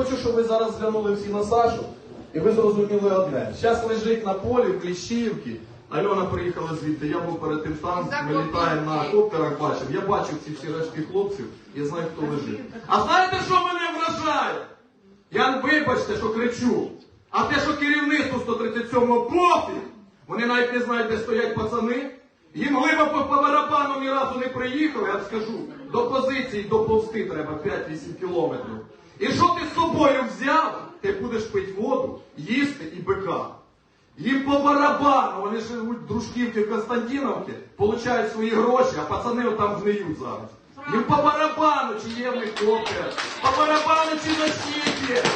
хочу, щоб ви зараз зглянули всі на Сашу, і ви зрозуміли одне. Зараз лежить на полі в Кліщівці. Альона приїхала звідти, я був перед тим там, ми літаємо на коптерах, бачив. Я бачив ці всі рештки хлопців, я знаю, хто лежить. А знаєте, що мене вражає? Я вибачте, що кричу. А те, що керівництво 137-го профі, вони навіть не знають, де стоять пацани. Їм глибоко по барабану ні разу не приїхали, я вам скажу, до позиції доповзти треба 5-8 кілометрів. І що ти з собою взяв? Ти будеш пити воду, їсти і бика. Їм по барабану, вони Дружківці, в Константиновці, получають свої гроші, а пацани там гниють зараз. Їм по барабану, чи є в них коптер, по барабану, чи носіки,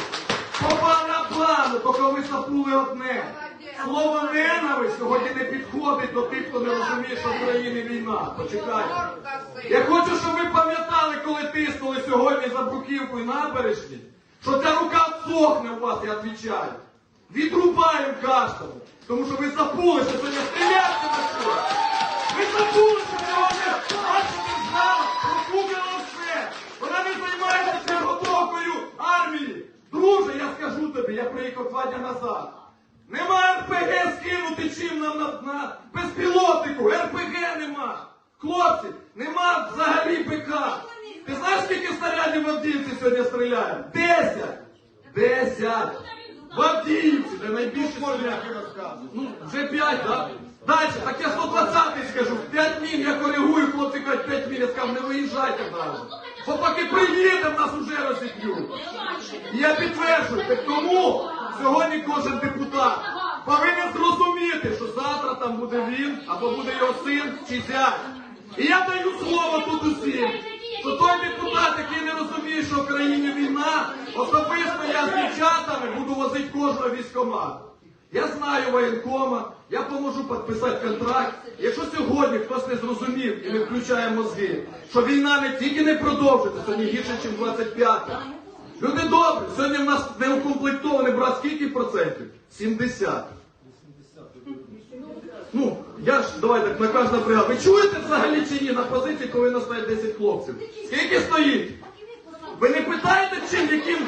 по барабану, тільки ви забули одне. Слово ненависть сьогодні не підходить до тих, хто не розуміє, що в країні війна. Почекайте. Я хочу, щоб ви пам'ятали, коли тиснули сьогодні за бруківку і набережні, що ця рука сохне у вас, я відвічаю. Відрубаємо каштану. Тому що ви забули, що сьогодні стріляти на що. Ви забули, що сьогодні наша держава прокупила все. Вона не займається підготовкою армії. Друже, я скажу тобі, я приїхав два дні назад. Нема РПГ скинути чим нам на, на безпілотнику. РПГ нема. Хлопці, нема взагалі ПК. Ти знаєш, скільки снарядів в Авдіївці сьогодні стріляють? Десять! Десять! В Авдіївці, де найбільше стріляють. Ну, вже п'ять, так? Далі, так я 120 скажу. П'ять мін я коригую, хлопці кажуть, п'ять мін, я сказав, не виїжджайте навіть. Бо поки приїдемо, нас уже розіб'ють. Я підтверджую, так тому сьогодні кожен депутат повинен зрозуміти, що завтра там буде він, або буде його син чи зять. І я даю слово тут усім, що той депутат, який не розуміє, що в країні війна, особисто я з дівчатами буду возити кожного військомату. Я знаю воєнкома, я поможу підписати контракт. Якщо сьогодні хтось не зрозумів і не включає мозги, що війна не тільки не продовжиться, сьогодні гірше, ніж 25-та. Люди добрі, сьогодні в нас не брат скільки процентів? 70. Ну, я ж давай так на кожна бригада. Ви чуєте взагалі чи ні на позиції, коли нас стоять 10 хлопців? Скільки стоїть? Ви не питаєте, чим яким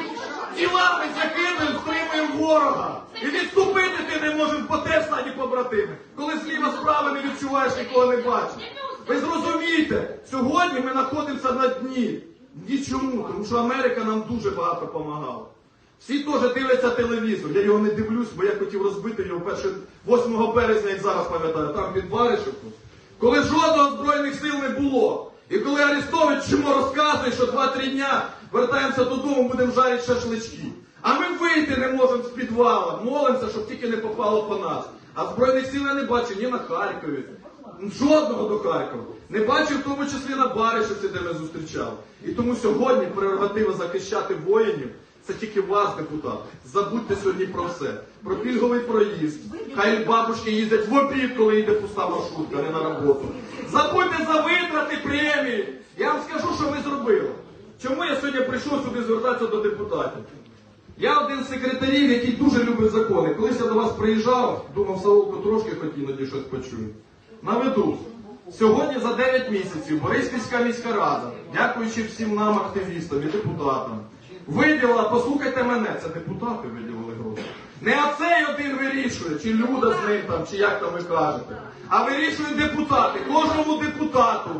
тілами закинуємо, стримуємо ворога? І відступити ти не можемо по те стаді побратими, коли зліва справа не відчуваєш, нікого не бачиш. Ви зрозумієте, сьогодні ми знаходимося на дні. Нічому, тому що Америка нам дуже багато допомагала. Всі теж дивляться телевізор. Я його не дивлюсь, бо я хотів розбити його перше 8 березня, як зараз пам'ятаю, там під Баришевку. Коли жодного збройних сил не було. І коли Арестович чому розказує, що 2-3 дня вертаємося додому, будемо жарити шашлички. А ми вийти не можемо з підвала, молимося, щоб тільки не попало по нас. А збройних сил я не бачу ні на Харкові, жодного до Харкова. Не бачу в тому числі на Баришівці, де ми зустрічали. І тому сьогодні прерогатива захищати воїнів. Це тільки вас, депутат. Забудьте сьогодні про все. Про пільговий проїзд. Хай бабушки їздять в обід, коли йде пуста маршрутка, не на роботу. Забудьте за витрати премії. Я вам скажу, що ми зробили. Чому я сьогодні прийшов сюди звертатися до депутатів? Я один з секретарів, який дуже любить закони. Колись я до вас приїжджав, думав, Саулко трошки хоч іноді щось почую. Наведу. Сьогодні за 9 місяців Бориспільська міська рада, дякуючи всім нам, активістам і депутатам, виділила, послухайте мене, це депутати виділили гроші. Не оцей один вирішує, чи люда з ним там, чи як там ви кажете, а вирішують депутати. Кожному депутату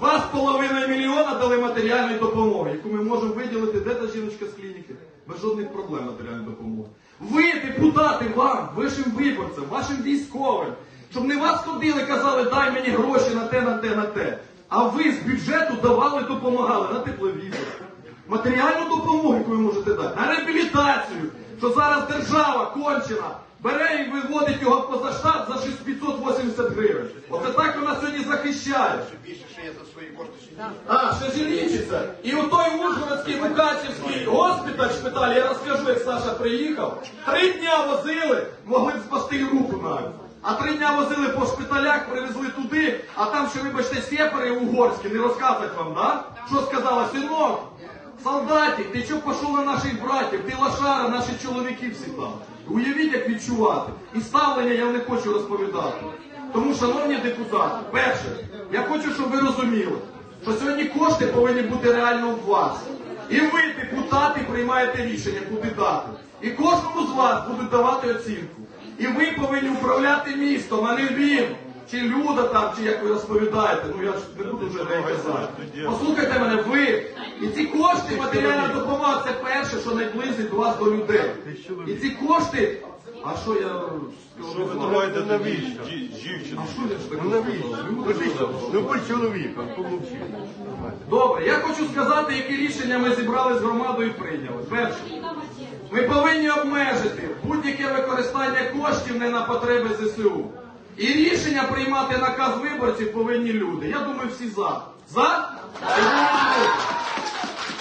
2,5 мільйона дали матеріальної допомоги, яку ми можемо виділити, де та жіночка з клініки, без жодних проблем матеріальної допомоги. Ви, депутати, вам, вашим виборцям, вашим військовим, щоб не вас ходили, казали, дай мені гроші на те, на те, на те. А ви з бюджету давали, допомагали на тепловізор, матеріальну допомогу, яку ви можете дати, на реабілітацію, що зараз держава кончена. Бере і виводить його поза штат за 6580 гривень. Оце так вона сьогодні захищає. Більше ще є за свої кошти. А, ще Зілічиця. І у той Ужгородський Мукачівський госпіталь, шпиталь, я розкажу, як Саша приїхав. Три дня возили, могли б спасти руку навіть. А три дня возили по шпиталях, привезли туди, а там ще, вибачте, сепари угорські, не розказать вам, да? Що сказала, синок, солдатик, ти чого пішов на наших братів, ти лошара, наші чоловіки всі там. Уявіть, як відчувати. І ставлення я не хочу розповідати. Тому, шановні депутати, перше, я хочу, щоб ви розуміли, що сьогодні кошти повинні бути реально у вас. І ви, депутати, приймаєте рішення, куди дати. І кожному з вас будуть давати оцінку. І ви повинні управляти містом, а не він. Чи Люда там, чи як ви розповідаєте, ну я ж не буду вже не казати. Послухайте мене, ви. І ці кошти, матеріальна допомога, це перше, що наблизить вас до людей. І ці кошти. А що я Що ви думаєте, навіщо? Дівчина. А що я ж таке? Ну навіщо? Ну будь чоловіком, помовчи. Добре, я хочу сказати, які рішення ми зібрали з громадою і прийняли. Перше, ми повинні обмежити будь-яке використання коштів не на потреби ЗСУ. І рішення приймати наказ виборців повинні люди. Я думаю, всі за. За?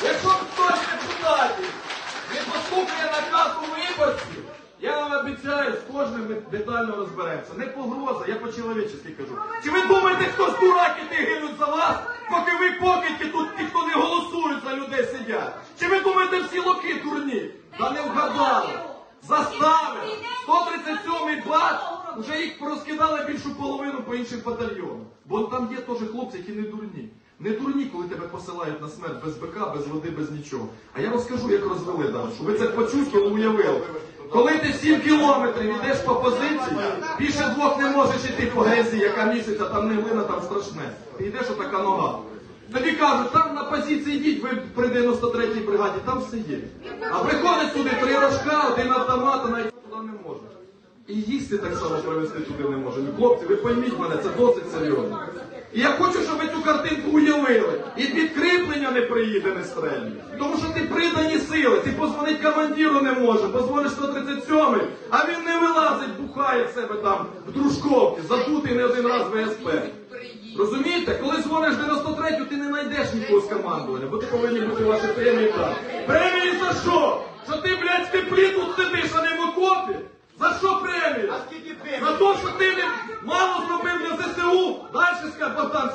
Якщо хтось депутатів не послухає наказу виборців, я вам обіцяю, з кожним ми детально розберемося. Не погроза, я по-чоловічески кажу. Чи ви думаєте, хто з дураки не гинуть за вас, поки ви покидьки тут ті, хто не голосують за людей сидять? Чи ви думаєте, всі локи дурні? Та не вгадали. Застави 137-й бат, вже їх порозкидали більшу половину по іншим батальйонам. Бо там є теж хлопці, які не дурні. Не дурні, коли тебе посилають на смерть без БК, без води, без нічого. А я розкажу, як розвели далі, щоб ви це почули, уявили. Коли ти 7 кілометрів йдеш по позиції, більше двох не можеш йти по грязі, яка місяця, там не глина, там страшне. Ти йдеш отака нога. Тобі кажуть, там на позиції йдіть, ви при 93-й бригаді, там все є. А приходить сюди три рожка, один автомат, навіть. І їсти так само привезти туди не може. Ну, хлопці, ви пойміть мене, це досить серйозно. І я хочу, щоб ви цю картинку уявили. І підкріплення не приїде, не стрельне. Тому що ти придані сили, ти позвонить командиру не може, позвониш 137-й, а він не вилазить, бухає в себе там в дружковці, задутий не один раз ВСП. Розумієте, коли дзвониш 93-ю, ти не знайдеш нікого з командування, бо ти повинні бути ваші премії так. Премії за що? Що ти, блядь, в теплі тут сидиш, а не в окопі? За що премія? За те, що ти не мало зробив для ЗСУ? Далі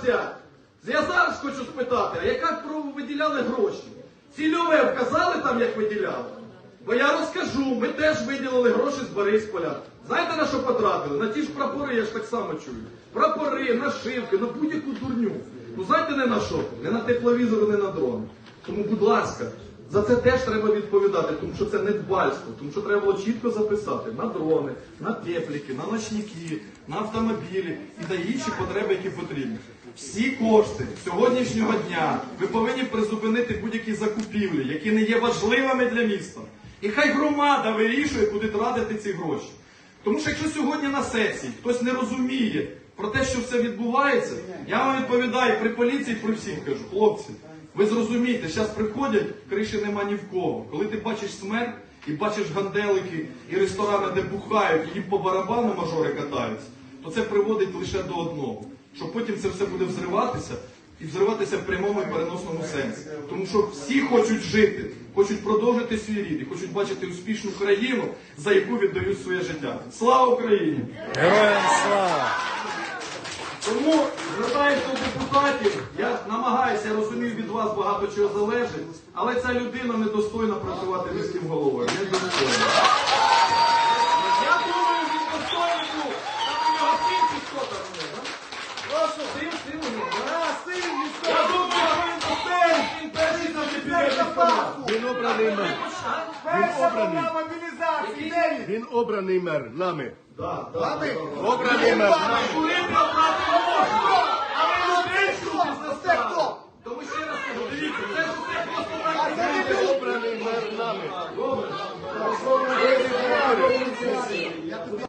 сядь. Я зараз хочу спитати, а яка виділяли гроші? Цільове вказали там, як виділяли? Бо я розкажу, ми теж виділили гроші з Борисполя. Знаєте на що потратили? На ті ж прапори, я ж так само чую. Прапори, нашивки, на будь-яку дурню. Ну знаєте не на що? Не на тепловізори, не на дрони. Тому, будь ласка, за це теж треба відповідати, тому що це не дбальство, тому що треба було чітко записати на дрони, на тепліки, на ночники, на автомобілі і на інші потреби, які потрібні. Всі кошти сьогоднішнього дня ви повинні призупинити будь-які закупівлі, які не є важливими для міста. І хай громада вирішує, куди тратити ці гроші. Тому що якщо сьогодні на сесії хтось не розуміє про те, що все відбувається, я вам відповідаю при поліції, при всіх кажу, хлопці, ви зрозумієте, зараз приходять, криші нема ні в кого. Коли ти бачиш смерть і бачиш ганделики і ресторани, де бухають, і їм по барабану мажори катаються, то це приводить лише до одного, що потім це все буде взриватися. І взриватися в прямому і переносному сенсі. Тому що всі хочуть жити, хочуть продовжити свій рід і хочуть бачити успішну країну, за яку віддають своє життя. Слава Україні! Героям слава! Тому звертаюся до депутатів, я намагаюся, я розумію, від вас багато чого залежить, але ця людина недостойна працювати міським головою. Недостойна. Він обраний мер. Нами. Да, нами? Обраний мер. Обраний мер. Нами. Я тобі